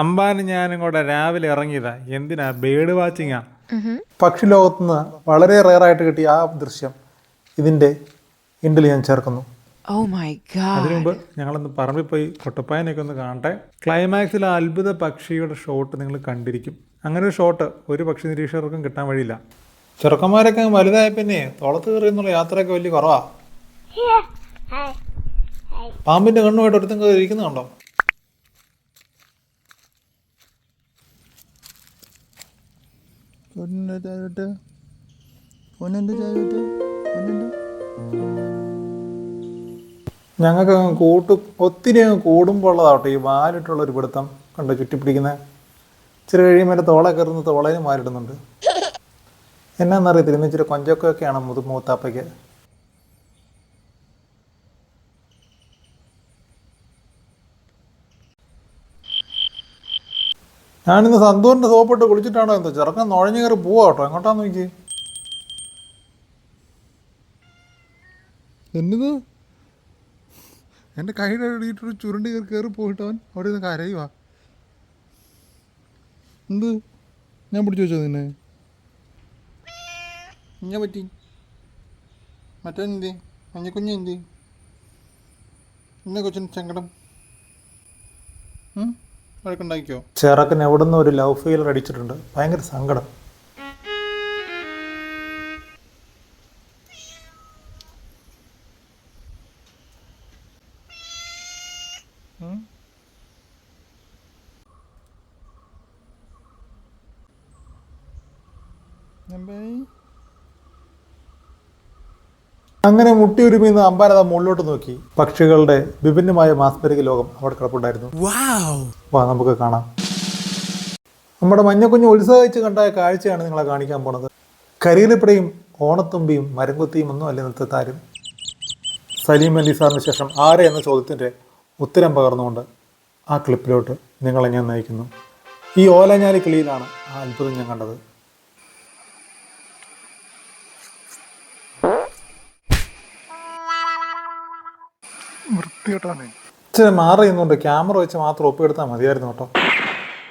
അമ്പാനും ഞാനും കൂടെ രാവിലെ ഇറങ്ങിയതാ. എന്തിനാ? ബേഡ് വാച്ചിങ്ങാ. പക്ഷി ലോകത്തുനിന്ന് വളരെ റെയറായിട്ട് കിട്ടിയ ആ ദൃശ്യം ഇതിന്റെ ഇൻഡിൽ ഞാൻ ചേർക്കുന്നു. Oh my god. അതിനു മുമ്പ് ഞങ്ങളൊന്ന് പറമ്പിൽ പോയി കൊട്ടപ്പായനൊക്കെ ഒന്ന് കാണട്ടെ. ക്ലൈമാക്സിൽ ആ അത്ഭുത പക്ഷിയുടെ ഷോട്ട് നിങ്ങൾ കണ്ടിരിക്കും. അങ്ങനെ ഒരു ഷോട്ട് ഒരു പക്ഷി നിരീക്ഷകർക്കും കിട്ടാൻ വഴിയില്ല. ചെറുക്കന്മാരൊക്കെ വലുതായ പിന്നെ തോളത്ത് കയറി എന്നുള്ള യാത്രയൊക്കെ വലിയ കുറവാ. പാമ്പിന്റെ കണ്ണുമായിട്ട് ഒരുത്തം കയറി ഇരിക്കുന്നുണ്ടോ? പൊന്നിന്റെ ചായവിട്ട്? പൊന്നിന്റെ ചായവിട്ട്? പൊന്നിന്റെ ഞങ്ങൾക്ക് കൂട്ട് ഒത്തിരി കൂടുമ്പോൾ ഉള്ളതാവട്ടെ ഈ വാലിട്ടുള്ള ഒരു പിടുത്തം കണ്ടോ ചുറ്റിപ്പിടിക്കുന്ന. ഇച്ചിരി കഴിയുമ്പോൾ എന്റെ തോളെ കയറുന്ന തോളേനും വാലിടുന്നുണ്ട് എന്നാന്നറിയത്തില്ല ഇന്ന് ഇച്ചിരി കൊഞ്ചക്കൊക്കെയാണ് മുതു മൂത്താപ്പയ്ക്ക്. ഞാനിന്ന് സന്തൂറിന്റെ സോപ്പിട്ട് കുളിച്ചിട്ടാണോ എന്തോ? ചെറുക്കൻ നുഴഞ്ഞു കയറി പോവാ കേട്ടോ. എങ്ങോട്ടാന്ന് നോക്കി എന്നിത് എന്റെ കൈയുടെ ഇടിയിട്ടൊരു ചുരുണ്ടി കയറി കയറി പോയിട്ടവൻ അവിടെ നിന്ന് കരയുവാ. എന്ത്? ഞാൻ പിടിച്ചു വെച്ചോ നിന്നെ. ഇങ്ങനെ പറ്റി. മറ്റേ എന്തി? മഞ്ഞക്കുഞ്ഞ് എന്തി? എന്നെ കൊച്ചിന് സങ്കടം. വഴക്കുണ്ടാക്കിക്കോ ചെറുക്കൻ എവിടെ നിന്ന് ഒരു ലവ് ഫെയിലർ അടിച്ചിട്ടുണ്ട്. ഭയങ്കര സങ്കടം. അങ്ങനെ മുട്ടി ഒരുമിന്ന് അമ്പാരത മുകളിലോട്ട് നോക്കി. പക്ഷികളുടെ വിഭിന്നമായ മാസ്മരിക ലോകം അവിടെ കിടപ്പുണ്ടായിരുന്നു. വാ നമുക്ക് കാണാം. നമ്മുടെ മഞ്ഞക്കുഞ്ഞ് ഉത്സാഹിച്ച് കണ്ടായ കാഴ്ചയാണ് നിങ്ങളെ കാണിക്കാൻ പോണത്. കരിയിലപ്പടയും ഓണത്തുമ്പിയും മരംകുത്തിയും ഒന്നും അല്ല ഇന്നത്തെ താരം. സലീം അലി സാറിന് ശേഷം ആരെ എന്ന ചോദ്യത്തിന്റെ ഉത്തരം പകർന്നുകൊണ്ട് ആ ക്ലിപ്പിലോട്ട് നിങ്ങളെ ഞാൻ നയിക്കുന്നു. ഈ ഓലഞ്ഞാലി കിളിയിലാണ് ആ അത്ഭുതം ഞാൻ കണ്ടത്. വൃത്തികെട്ടാണ് ഇച്ചിരി മാറി ക്യാമറ വെച്ച് മാത്രം ഒപ്പിയെടുത്താൽ മതിയായിരുന്നു കേട്ടോ.